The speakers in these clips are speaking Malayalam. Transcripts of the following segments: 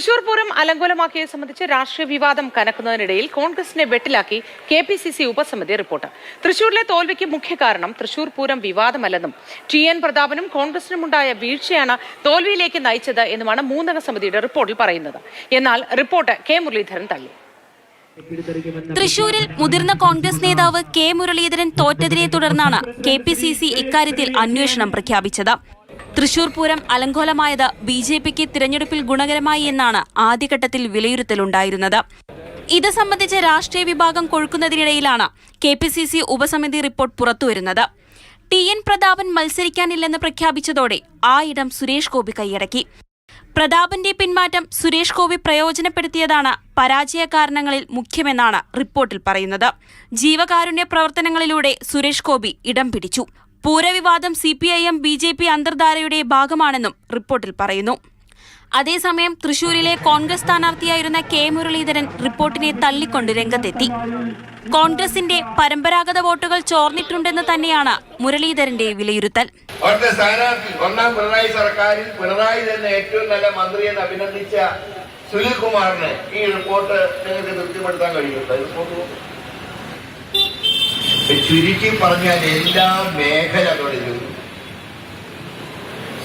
തൃശൂർ പൂരം അലങ്കോലമാക്കിയത് സംബന്ധിച്ച് രാഷ്ട്രീയ വിവാദം കനക്കുന്നതിനിടയിൽ കോൺഗ്രസിനെ വെട്ടിലാക്കി കെ പി സി സി ഉപസമിതി റിപ്പോർട്ട്. തൃശൂരിലെ തോൽവിക്ക് മുഖ്യ കാരണം തൃശൂർ പൂരം വിവാദമല്ലെന്നും ടി എൻ പ്രതാപനും കോൺഗ്രസിനുമുണ്ടായ വീഴ്ചയാണ് തോൽവിയിലേക്ക് നയിച്ചത് എന്നുമാണ് മൂന്നംഗ സമിതിയുടെ റിപ്പോർട്ടിൽ പറയുന്നത്. എന്നാൽ റിപ്പോർട്ട് കെ മുരളീധരൻ തള്ളി. തൃശൂരിൽ മുതിർന്ന കോൺഗ്രസ് നേതാവ് കെ മുരളീധരൻ തോറ്റതിനെ തുടർന്നാണ് കെ പി സി സി ഇക്കാര്യത്തിൽ അന്വേഷണം പ്രഖ്യാപിച്ചത്. തൃശൂർ പൂരം അലങ്കോലമായത് ബി ജെ പിക്ക് തിരഞ്ഞെടുപ്പിൽ ഗുണകരമായി എന്നാണ് ആദ്യഘട്ടത്തിൽ വിലയിരുത്തലുണ്ടായിരുന്നത്. ഇത് സംബന്ധിച്ച് രാഷ്ട്രീയ വിഭാഗം കൊഴുക്കുന്നതിനിടയിലാണ് കെ പി സി സി ഉപസമിതി റിപ്പോർട്ട് പുറത്തുവരുന്നത്. ടി എൻ പ്രതാപൻ മത്സരിക്കാനില്ലെന്ന് പ്രഖ്യാപിച്ചതോടെ ആ ഇടം സുരേഷ് ഗോപി കൈയടക്കി. പ്രതാപന്റെ പിന്മാറ്റം സുരേഷ് ഗോപി പ്രയോജനപ്പെടുത്തിയതാണ് പരാജയ കാരണങ്ങളിൽ മുഖ്യമെന്നാണ് റിപ്പോർട്ടിൽ പറയുന്നത്. ജീവകാരുണ്യ പ്രവർത്തനങ്ങളിലൂടെ സുരേഷ് ഗോപി ഇടം പിടിച്ചു. പൂരവിവാദം C P I M B J P അന്തർധാരയുടെ ഭാഗമാണെന്നും റിപ്പോർട്ടിൽ പറയുന്നു. അതേസമയം തൃശൂരിലെ കോൺഗ്രസ് സ്ഥാനാർത്ഥിയായിരുന്ന കെ മുരളീധരൻ റിപ്പോർട്ടിനെ തള്ളിക്കൊണ്ട് രംഗത്തെത്തി. കോൺഗ്രസിന്റെ പരമ്പരാഗത വോട്ടുകൾ ചോർന്നിട്ടുണ്ടെന്ന് തന്നെയാണ് മുരളീധരന്റെ വിലയിരുത്തൽ. ഒന്നാം പിണറായി സർക്കാരിൽ പിണറായി തന്നെ ഏറ്റവും നല്ല മന്ത്രി എന്ന് അഭിനന്ദിച്ച സുനിൽ കുമാറിന് ഈ റിപ്പോർട്ട് നിങ്ങൾക്ക് തൃപ്തിപ്പെടുത്താൻ കഴിയുന്നുണ്ട് ചുരുക്കി പറഞ്ഞാൽ എല്ലാ മേഖലകളിലും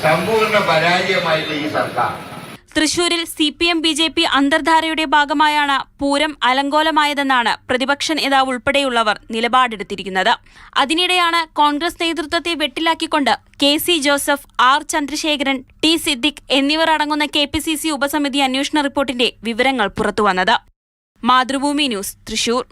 സമ്പൂർണ പരാജയമായിട്ടുള്ള ഈ സർക്കാർ. തൃശൂരിൽ C P M B J P അന്തർധാരയുടെ ഭാഗമായാണ് പൂരം അലങ്കോലമായതെന്നാണ് പ്രതിപക്ഷ നേതാവ് ഉൾപ്പെടെയുള്ളവർ നിലപാടെടുത്തിരിക്കുന്നത്. അതിനിടെയാണ് കോൺഗ്രസ് നേതൃത്വത്തെ വെട്ടിലാക്കിക്കൊണ്ട് K C Joseph R Chandrasekharan T Siddique എന്നിവർ അടങ്ങുന്ന കെ പി സി സി ഉപസമിതി അന്വേഷണ റിപ്പോർട്ടിന്റെ വിവരങ്ങൾ പുറത്തുവന്നത്. മാതൃഭൂമി ന്യൂസ് തൃശൂർ.